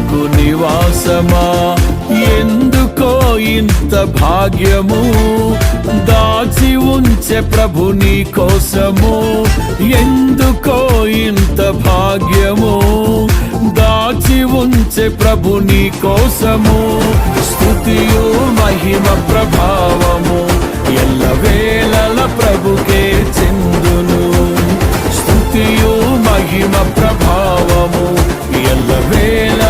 హృదయార్పణలకు నివాసమా? ఎందుకో ఇంత భాగ్యము? దాచి ఉంచే ప్రభు నీ కోసము. ఎందుకో ఇంత భాగ్యము? దాచి ఉంచే ప్రభు నీ కోసము. స్థుతియు మహిమ ప్రభావము ఎల్ల వేళల ప్రభుకే చెందును. స్థుతియు మహిమ ప్రభావము ఎల్ల వేళ